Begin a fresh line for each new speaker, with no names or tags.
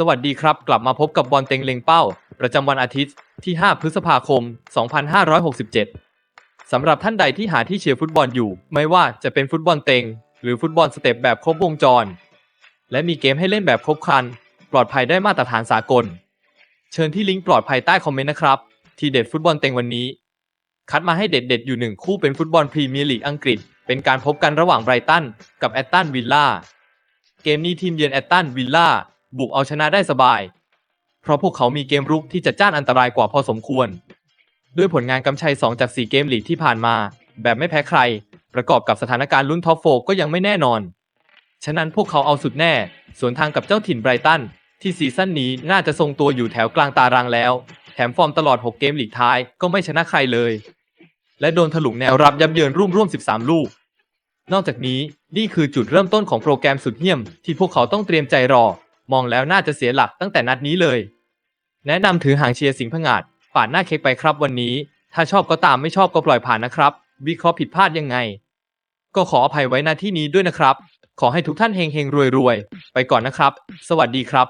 สวัสดีครับ กลับมาพบกับบอลเต็งเล็งเป้า ประจำวันอาทิตย์ที่ 5 พฤษภาคม 2567 สำหรับท่านใดที่หาที่เชียร์ฟุตบอลอยู่ ไม่ว่าจะเป็นฟุตบอลเต็ง หรือฟุตบอลสเต็ปแบบครบวงจร และมีเกมให้เล่นแบบครบครัน ปลอดภัยได้มาตรฐานสากล เชิญที่ลิงก์ปลอดภัยใต้คอมเมนต์นะครับ ทีเด็ดฟุตบอลเต็งวันนี้ คัดมาให้เด็ดๆอยู่หนึ่งคู่เป็นฟุตบอลพรีเมียร์ลีกอังกฤษ เป็นการพบกันระหว่างไบรตันกับแอตตันวิลล่าเกมนี้ทีมเยือนแอตตันวิลล่า บุกเอาชนะได้สบาย เพราะพวกเขามีเกมรุกที่จะจ้านอันตรายกว่าพอสมควร ด้วยผลงานกำชัย 2 จาก 4 เกมลีกที่ผ่านมา แบบไม่แพ้ใคร ประกอบกับสถานการณ์ลุ้นท็อปโฟก็ยังไม่แน่นอน ฉะนั้นพวกเขาเอาสุดแน่ สวนทางกับเจ้าถิ่นไบรตันที่ซีซั่นนี้น่าจะทรงตัวอยู่แถวกลางตารางแล้ว แถมฟอร์มตลอด 6 เกมลีกท้ายก็ไม่ชนะใครเลย และโดนถลุงแนวรับยับเยินร่วมร่วม 13 ลูก นอกจากนี้นี่คือจุดเริ่มต้นของโปรแกรมสุดเหี้ยม ที่พวกเขาต้องเตรียมใจรอ มองแล้วน่าจะเสียหลักตั้งแต่นัดนี้เลย แนะนำถือหางเชียร์สิงห์พงาดปาดหน้าเค้กไปครับวันนี้ ถ้าชอบก็ตามไม่ชอบก็ปล่อยผ่านนะครับ วิเคราะห์ผิดพลาดยังไง ก็ขออภัยไว้หน้าที่นี้ด้วยนะครับ ขอให้ทุกท่านเฮงเฮงรวยรวยไปก่อนนะครับ สวัสดีครับ